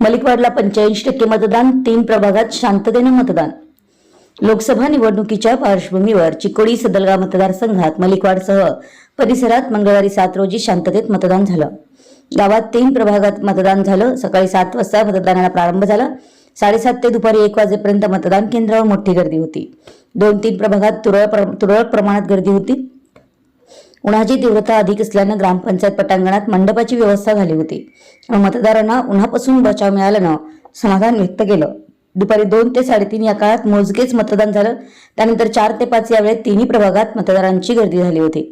मलिकवाडला पंच्याऐंशी टक्के मतदान तीन प्रभागात शांततेनं मतदान. लोकसभा निवडणुकीच्या पार्श्वभूमीवर चिकोडी सदलगा मतदारसंघात मलिकवाडसह परिसरात मंगळवारी सात रोजी शांततेत मतदान झालं. गावात तीन प्रभागात मतदान झालं. सकाळी सात वाजता मतदानाला प्रारंभ झाला. साडेसात ते दुपारी एक वाजेपर्यंत मतदान केंद्रावर मोठी गर्दी होती. दोन तीन प्रभागात तुरळक तुरळक प्रमाणात गर्दी होती. उन्हाची तीव्रता अधिक असल्यानं ग्रामपंचायत पटांगणात मंडपाची व्यवस्था झाली होती. आणि मतदारांना उन्हापासून बचाव मिळाल्यानं समाधान व्यक्त केलं. दुपारी दोन ते साडेतीन या काळात मोजकेच मतदान झालं. त्यानंतर चार ते पाच या वेळेत तिन्ही प्रभागात मतदारांची गर्दी झाली होती.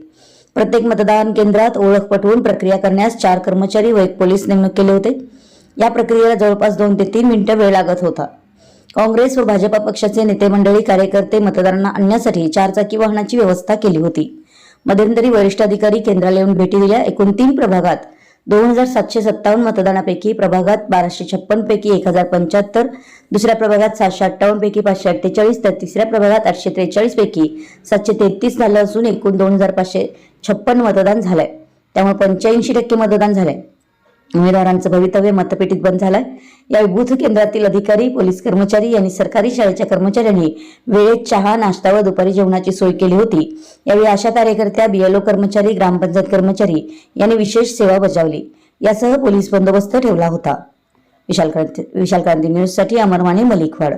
प्रत्येक मतदान केंद्रात ओळख पटवून प्रक्रिया करण्यास चार कर्मचारी व एक पोलीस नेमणूक केले होते. या प्रक्रियेला जवळपास दोन ते तीन मिनिटं वेळ लागत होता. काँग्रेस व भाजपा पक्षाचे नेते मंडळी कार्यकर्ते मतदारांना आणण्यासाठी चारचाकी वाहनाची व्यवस्था केली होती. मध्यंतरी वरिष्ठ अधिकारी केंद्राला येऊन भेटी दिल्या. एकूण तीन प्रभागात दोन हजार सातशे सत्तावन्न मतदानापैकी प्रभागात बाराशे छप्पन पैकी एक हजार पंच्याहत्तर दुसऱ्या प्रभागात सातशे अठ्ठावन्न पैकी पाचशे अठ्ठेचाळीस तर तिसऱ्या प्रभागात आठशे त्रेचाळीस पैकी सातशे तेहतीस झालं असून एकूण दोन हजार पाचशे छप्पन मतदान झालंय. त्यामुळे पंच्याऐंशी टक्के मतदान झालंय. उमेदवारांचं भवितव्य मतपेटीत बंद झालंय. या बूथ केंद्रातील अधिकारी पोलीस कर्मचारी यांनी सरकारी शाळेच्या कर्मचाऱ्यांनी वेळेत चहा नाश्ता व दुपारी जेवणाची सोय केली होती. यावेळी आशा कार्यकर्त्या बीएलओ कर्मचारी ग्रामपंचायत कर्मचारी यांनी विशेष सेवा बजावली. यासह पोलीस बंदोबस्त ठेवला होता. विशाल क्रांती विशाल क्रांती न्यूजसाठी अमर माने मलिकवाड.